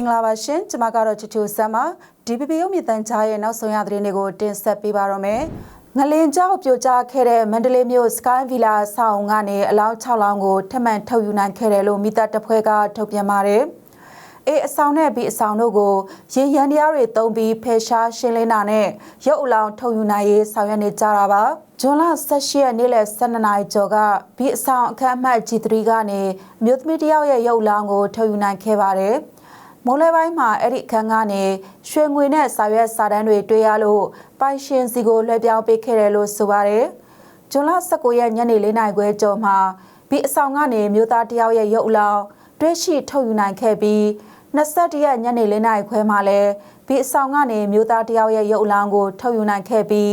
င်္ဂလာပါရှင်ကျွန်မကတော့ချူချူဆမ်ပါ DPP ရုပ်မြင့်တန်းကြားရဲ့နောက်ဆုံးရသတင်းတွေကိုတင်ဆက်ပေးပါတော့မယ်ငလင်ကြောက်ပြိုကျခဲ့တဲ့မန္တလေးမြို့ Sky Villa ဆောင်းကနေအလောင်း6လောင်းကိုထပ်မံထုတ်ယူနိုင်ခဲ့တယ်လို့မိသားတဖွဲကထုတ်ပြန်ပါတယ်အေးအဆောင်နဲ့ပြီးအဆောင်တို့ကိုရေရန်တရားတွေတုံးပြီးဖယ်ရှားရှင်းလင်းတာနဲ့ရုပ်အလောင်းထုတ်ယူနိုင်ရေးဆောင်ရွက်နေကြတာပါဂျွန်လ18ရက်နေ့လယ်12နာရီကျော်ကပြီးအဆောင်အခမ်းအမှတ် G3 ကနေမြို့သမီးတယောက်ရဲ့ရုပ်အလောင်းကိုထုတ်ယူနိုင်ခဲ့ပါတယ် မိုးလဲပိုင်းမှာအဲ့ဒီအခန်းကနေရွှေငွေနဲ့စာရွက်စာတမ်းတွေတွေ့ရလို့ပိုင်ရှင်စီကိုလွှဲပြောင်းပေးခဲ့တယ်လို့ဆိုပါတယ်။ဂျွန်လ19ရက်ညနေ4နာရီခွဲကျော်မှာဘီအဆောင်ကနေမြို့သားတယောက်ရဲ့ရုပ်အလောင်းတွဲရှိထုတ်ယူနိုင်ခဲ့ပြီး21ရက်ညနေ4နာရီခွဲမှာလည်းဘီအဆောင်ကနေမြို့သားတယောက်ရဲ့ရုပ်အလောင်းကိုထုတ်ယူနိုင်ခဲ့ပြီး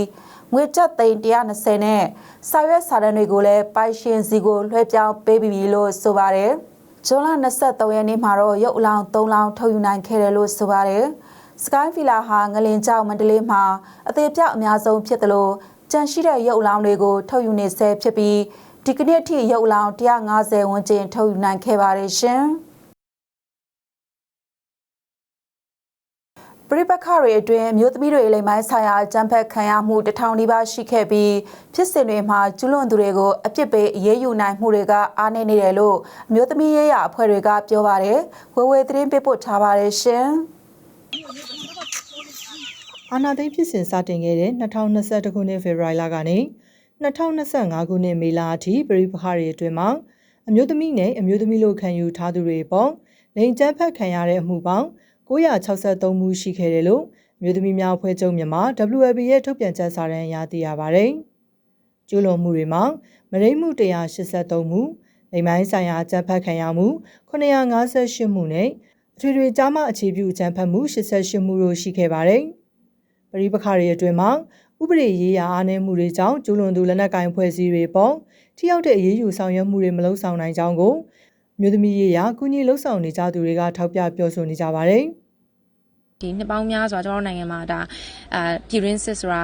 ငွေကျပ်သိန်း120နဲ့စာရွက်စာတမ်းတွေကိုလည်းပိုင်ရှင်စီကိုလွှဲပြောင်းပေးပြီလို့ဆိုပါတယ်။ ဇွန်လ23ရက်နေ့မှာတော့ရုပ်အလောင်း3လောင်းထုတ်ယူနိုင်ခဲ့တယ်လို့ဆိုပါတယ်။ Sky Villa ဟာငလင်ကျောက်မန္တလေးမှာအသေးပြောက်အများဆုံးဖြစ်တယ်လို့ကြန့်ရှိတဲ့ရုပ်အလောင်းတွေကိုထုတ်ယူနေဆဲဖြစ်ပြီးဒီကနေ့ထိရုပ်အလောင်း150ဝန်းကျင်ထုတ်ယူနိုင်ခဲ့ပါတယ်ရှင်။ ပြိပခတွေအတွင်းမြို့သမီးတွေလိမ်မိုင်းဆိုင်ရာအကြမ်းဖက်ခံရမှုတထောင်နီးပါးရှိခဲ့ပြီးဖြစ်စဉ်တွေမှာကျူးလွန်သူတွေကိုအပြစ်ပေးအရေးယူနိုင်မှုတွေကအားနည်းနေတယ်လို့မြို့သမီးရေးရာအဖွဲ့တွေကပြောပါတယ်ဝေဝေသတင်းပေးပို့ထားပါတယ်ရှင်အာနာသိန်းဖြစ်စဉ်စတင်ခဲ့တဲ့2021ခုနှစ်ဖေဖော်ဝါရီလကနေ2025ခုနှစ်မေလအထိပြည်ပခါတွေအတွင်းမှာအမျိုးသမီးနဲ့အမျိုးသမီးလို့ခံယူထားသူတွေပေါ့လိန်ကျန်းဖက်ခံရတဲ့အမှုပေါင်း 963မှုရှိခဲ့တယ်လို့မြို့သမီးများအဖွဲ့ချုပ်မြန်မာ WLB ရဲ့ထုတ်ပြန်ချက်စာတမ်းအရသိရပါတယ်။ကျူးလွန်မှုတွေမှာမရိမှု183မှု၊လိမ်မိုင်းဆိုင်ရာအကြမ်းဖက်ခံရမှု958မှုနဲ့အထွေထွေကြားမှအခြေပြုအကြမ်းဖက်မှု88မှုတို့ရှိခဲ့ပါတယ်။ပရိပခါတွေအတွင်းမှာဥပဒေရေးရာအားနည်းမှုတွေကြောင့်ကျူးလွန်သူလက်နက်ကင်ဖွဲ့စည်းတွေပေါ်ထိရောက်တဲ့အရေးယူဆောင်ရွက်မှုတွေမလုပ်ဆောင်နိုင်ကြောင်းကို မြို့သမီးရေးရာကုညီလှုပ်ဆောင်နေကြသူတွေကထောက်ပြပြောဆိုနေကြပါတယ်။ဒီနှစ်ပေါင်းများစွာကျွန်တော်နိုင်ငံမှာဒါအာပြည်ရင်းစစ်ဆိုတာ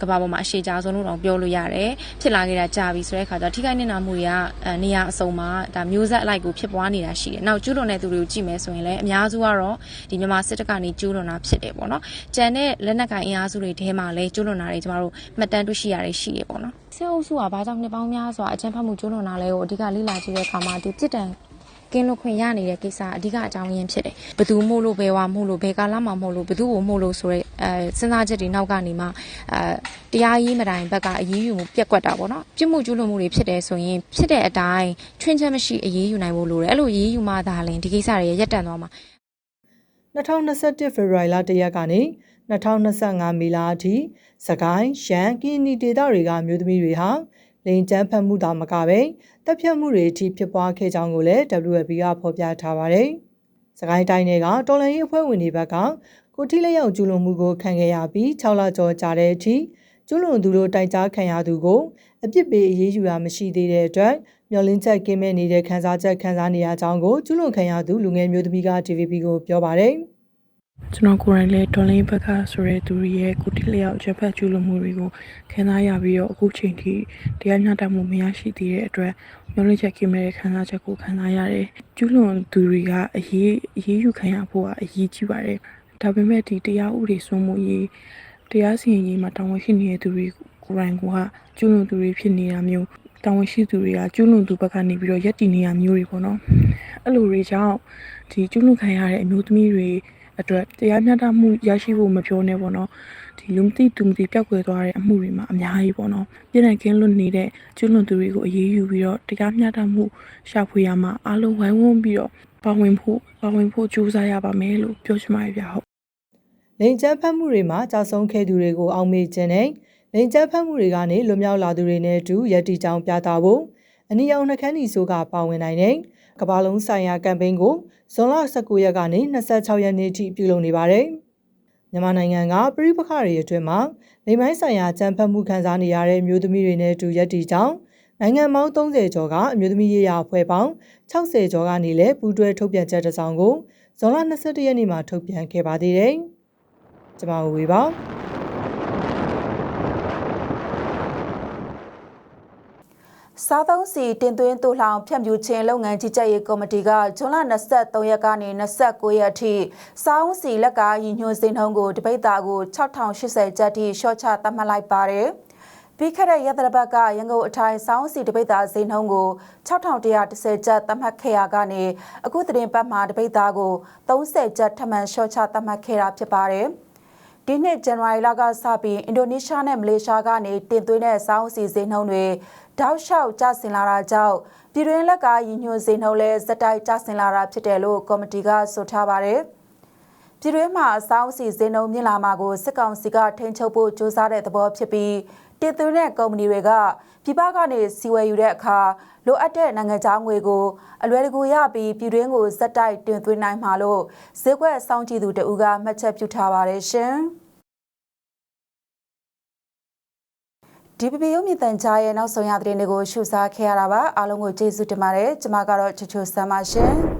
ကဘာပေါ်မှာအရှိကြဆုံးလို့တော့ပြောလို့ရတယ်ဖြစ်လာခဲ့တာကြာပြီဆိုတဲ့အခါကျတော့ထိခိုက်နေတာမှုတွေကနေရာအစုံမှာဒါမျိုးဆက်အလိုက်ကိုဖြစ်ပွားနေတာရှိတယ်။နောက်ကျူးလွန်တဲ့သူတွေကိုကြည့်မယ်ဆိုရင်လည်းအများစုကတော့ဒီမြန်မာစစ်တပ်ကနေကျူးလွန်တာဖြစ်တယ်ပေါ့နော်။ကြံတဲ့လက်နက်ကိုင်အင်အားစုတွေထဲမှာလည်းကျူးလွန်တာတွေကျမတို့မှတ်တမ်းတွေ့ရှိရတဲ့ရှိတယ်ပေါ့နော်။ဆဲအုပ်စုကဘာကြောင့်နှစ်ပေါင်းများစွာအကြမ်းဖက်မှုကျူးလွန်တာလဲကိုအဓိကလေ့လာကြည့်တဲ့အခါမှာဒီပြစ်ဒဏ်က င်းလွတ်ခွင့်ရနေတဲ့ကိစ္စအဓိကအကြောင်းရင်းဖြစ်တယ်ဘသူမို့လို့ဘယ်ဝါမို့လို့ဘယ်ကာလမှာမို့လို့ဘသူ့ကိုမို့လို့ဆိုရဲအဲစဉ်းစားချက်တွေနောက်ကနေမှအဲတရားရေးမတိုင်ဘက်ကအရေးယူမှုပြက်ကွက်တာပေါ့နော်ပြစ်မှုကျူးလွန်မှုတွေဖြစ်တယ်ဆိုရင်ဖြစ်တဲ့အတိုင်းချွင်းချက်မရှိအရေးယူနိုင်ဖို့လိုတယ်အဲ့လိုအရေးယူမှသာလျှင်ဒီကိစ္စတွေရပ်တန့်သွားမှာ2021ဖေဖော်ဝါရီလ1ရက်ကနေ2025မေလအထိစကိုင်းရှမ်းကင်းနီဒေသတွေကမြို့သမီးတွေဟာ လိန်ကျန်းဖတ်မှုသာမကပဲတပ်ဖြတ်မှုတွေအထိဖြစ်ပွားခဲ့ကြောင်းကိုလည်း WFP ကဖော်ပြထားပါတယ်။စကိုင်းတိုင်းတွေကတော်လန်ရေးအဖွဲ့ဝင်တွေဘက်ကကိုတိလက်ရောက်ကျူးလွန်မှုကိုခံခဲ့ရပြီး6လကျော်ကြာတဲ့အထိကျူးလွန်သူတို့တိုက်ကြားခံရသူကိုအပြစ်ပေးအရေးယူတာမရှိသေးတဲ့အတွက်မျောလင်းချက်ကင်းမဲ့နေတဲ့ခန်းစားချက်ခန်းစားနေရကြောင်းကိုကျူးလွန်ခံရသူလူငယ်မျိုးသမီးက TVB ကိုပြောပါတယ်။ ကျွန်တော်ကိုယ်တိုင်လည်းဒေါ်လင်းဘက်ကဆိုရဲသူရဲ့ကိုတိလျောက်ချက်ဖက်ကျူးလွန်မှုတွေကိုခံစားရပြီးတော့အခုချိန်ထိတရားမျှတမှုမရရှိသေးတဲ့အတွက်မျိုးလင့်ချက်ကိမဲ့ခံစားချက်ကိုခံစားရတယ်ကျူးလွန်သူတွေကအရေးအရေးယူခံရဖို့ကအရေးကြီးပါတယ်ဒါပေမဲ့ဒီတရားဥပဒေစိုးမိုးရေးတရားစီရင်ရေးမှာတာဝန်ရှိနေတဲ့သူတွေကိုယ်တိုင်ကကျူးလွန်သူတွေဖြစ်နေတာမျိုးတာဝန်ရှိသူတွေကကျူးလွန်သူဘက်ကနေပြီးတော့ရက်တည်နေရမျိုးတွေပေါ့နော်အဲ့လိုတွေကြောင့်ဒီကျူးလွန်ခံရတဲ့အမျိုးသမီးတွေ အတွက်တရားမျှတမှုရရှိဖို့မပြောနဲ့ပေါ့နော်ဒီလူမသိသူမသိပျောက်ကွယ်သွားတဲ့အမှုတွေမှာအများကြီးပေါ့နော်ပြည်နယ်ကင်းလွတ်နေတဲ့ကျွလွန်သူတွေကိုအရေးယူပြီးတော့တရားမျှတမှုရှာဖွေရမှာအားလုံးဝိုင်းဝန်းပြီးတော့ပါဝင်ဖို့ပါဝင်ဖို့ကြိုးစားရပါမယ်လို့ပြောချင်ပါတယ်ဗျဟုတ်လိန်ကျန်းဖတ်မှုတွေမှာကြာဆုံးခဲ့သူတွေကိုအောင်မေ့ခြင်းနဲ့လိန်ကျန်းဖတ်မှုတွေကနေလွတ်မြောက်လာသူတွေနဲ့အတူရည်တည်ကြောင်းပြသဖို့အနီအောင်နှခမ်းဒီဆိုကပါဝင်နိုင်တဲ့ ကမ္ဘာလုံးဆိုင်ရာကမ်ပိန်းကိုဇွန်လ19ရက်ကနေ26ရက်နေ့ထိပြုလုပ်နေပါတယ်။မြန်မာနိုင်ငံကပြည်ပခါတွေအတွင်းမှာလိမ်မိုင်းဆိုင်ရာကြမ်းဖက်မှုခံစားနေရတဲ့မျိုးသမီးတွေနဲ့အတူရက်တီကြောင်းနိုင်ငံပေါင်း30ကျော်ကအမျိုးသမီးရေးရာအဖွဲ့ပေါင်း60ကျော်ကနေလည်းပူးတွဲထုတ်ပြန်ချက်တစ်စောင်ကိုဇွန်လ22ရက်နေ့မှာထုတ်ပြန်ခဲ့ပါသေးတယ်။ကျွန်မဝေပါ စားသုံးစီတင်သွင်းတူလောင်ဖြန့်ဖြူးခြင်းလုပ်ငန်းကြီးကြပ်ရေးကော်မတီကဇွန်လ23ရက်ကနေ29ရက်အထိစားအုံးစီလက်ကရည်ညွှန်းစင်နှုန်းကိုတပိတ်တာကို6080ကျပ်ထိရှော့ချသတ်မှတ်လိုက်ပါတယ်။ပြီးခဲ့တဲ့ရက်သတ္တပတ်ကရန်ကုန်အထိုင်စောင်းစီတပိတ်တာဈေးနှုန်းကို6110ကျပ်သတ်မှတ်ခဲ့ရကနေအခုသတင်းပတ်မှာတပိတ်တာကို30ကျပ်ထပ်မံရှော့ချသတ်မှတ်ခဲ့တာဖြစ်ပါတယ်။ ဒီနှစ်ဇန်နဝါရီလကစပြီးအင်ဒိုနီးရှားနဲ့မလေးရှားကနေတင်သွင်းတဲ့စောင်းစီဈေးနှုန်းတွေတောက်လျှောက်ကျဆင်းလာတာကြောင့်ပြည်တွင်းလက်ကရည်ညွှန်းဈေးနှုန်းလဲဇက်တိုက်ကျဆင်းလာတာဖြစ်တယ်လို့ကော်မတီကဆိုထားပါတယ်။ပြည်တွင်းမှာအဆောင်စီဈေးနှုန်းမြင့်လာမှာကိုစစ်ကောင်စီကထိန်းချုပ်ဖို့ကြိုးစားတဲ့သဘောဖြစ်ပြီး တင်သွင်းတဲ့ကုမ္ပဏီတွေကပြည်ပကနေစီဝယ်ယူတဲ့အခါလိုအပ်တဲ့နိုင်ငံခြားငွေကိုအလွယ်တကူရပြီးပြည်တွင်းကိုဇက်တိုက်တင်သွင်းနိုင်မှာလို့ဈေးကွက်စောင့်ကြည့်သူတဦးကမှတ်ချက်ပြုထားပါတယ်ရှင်။ DPP ရုံမြင့်တန်ကြားရဲ့နောက်ဆုံးရသတင်းတွေကိုရှုစားခဲ့ရတာပါအားလုံးကိုကျေးဇူးတင်ပါတယ်ကျွန်မကတော့ချွတ်ချွတ်ဆမ်းပါရှင်